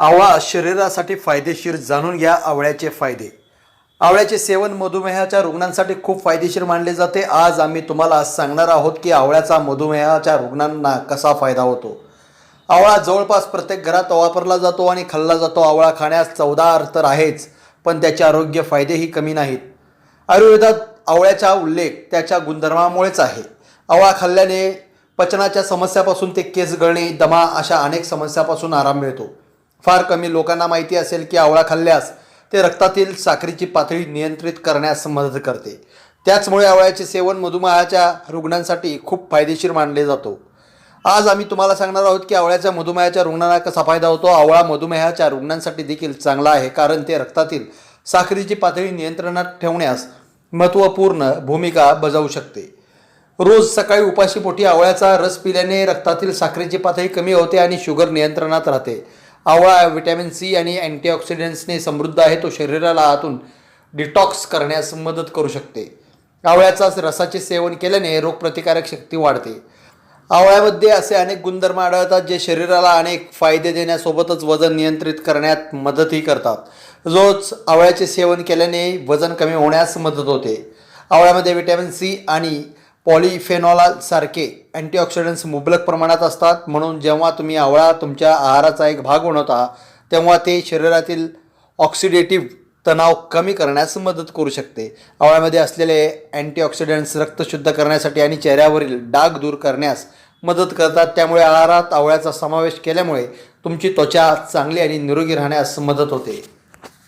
आवळा शरीरासाठी फायदेशीर जाणून घ्या आवळ्याचे फायदे. आवळ्याचे सेवन मधुमेहाच्या रुग्णांसाठी खूप फायदेशीर मानले जाते. आज आम्ही तुम्हाला सांगणार आहोत की आवळ्याचा मधुमेहाच्या रुग्णांना कसा फायदा होतो. आवळा जवळपास प्रत्येक घरात वापरला जातो आणि खाल्ला जातो. आवळा खाण्यास चवदार तर आहेच पण त्याचे आरोग्य फायदेही कमी नाहीत. आयुर्वेदात आवळ्याचा उल्लेख त्याच्या गुणधर्मामुळेच आहे. आवळा खाल्ल्याने पचनाच्या समस्यापासून ते केस गळणे दमा अशा अनेक समस्यापासून आराम मिळतो. फार कमी लोकांना माहिती असेल की आवळा खाल्ल्यास ते रक्तातील साखरेची पातळी नियंत्रित करण्यास मदत करते. त्याचमुळे आवळ्याचे सेवन मधुमेहाच्या रुग्णांसाठी खूप फायदेशीर मानले जातो. आज आम्ही तुम्हाला सांगणार आहोत की आवळ्याच्या मधुमेहाच्या रुग्णांना कसा फायदा होतो. आवळा मधुमेहाच्या रुग्णांसाठी देखील चांगला आहे कारण ते रक्तातील साखरेची पातळी नियंत्रणात ठेवण्यास महत्त्वपूर्ण भूमिका बजावू शकते. रोज सकाळी उपाशीपोटी आवळ्याचा रस पिल्याने रक्तातील साखरेची पातळी कमी होते आणि शुगर नियंत्रणात राहते. आवळा व्हिटॅमिन सी आणि अँटीऑक्सिडंट्सने समृद्ध आहे. तो शरीराला आतून डिटॉक्स करण्यास मदत करू शकते. आवळ्याचा रसाचे सेवन केल्याने रोगप्रतिकारक शक्ती वाढते. आवळ्यामध्ये असे अनेक गुणधर्म आढळतात जे शरीराला अनेक फायदे देण्यासोबतच वजन नियंत्रित करण्यात मदतही करतात. रोज आवळ्याचे सेवन केल्याने वजन कमी होण्यास मदत होते. आवळ्यामध्ये विटॅमिन सी आणि पॉलिफेनॉलासारखे अँटीऑक्सिडंट्स मुबलक प्रमाणात असतात. म्हणून जेव्हा तुम्ही आवळा तुमच्या आहाराचा एक भाग बनवता तेव्हा ते शरीरातील ऑक्सिडेटिव्ह तणाव कमी करण्यास मदत करू शकते. आवळ्यामध्ये असलेले अँटीऑक्सिडंट्स रक्त शुद्ध करण्यासाठी आणि चेहऱ्यावरील डाग दूर करण्यास मदत करतात. त्यामुळे आहारात आवळ्याचा समावेश केल्यामुळे तुमची त्वचा चांगली आणि निरोगी राहण्यास मदत होते.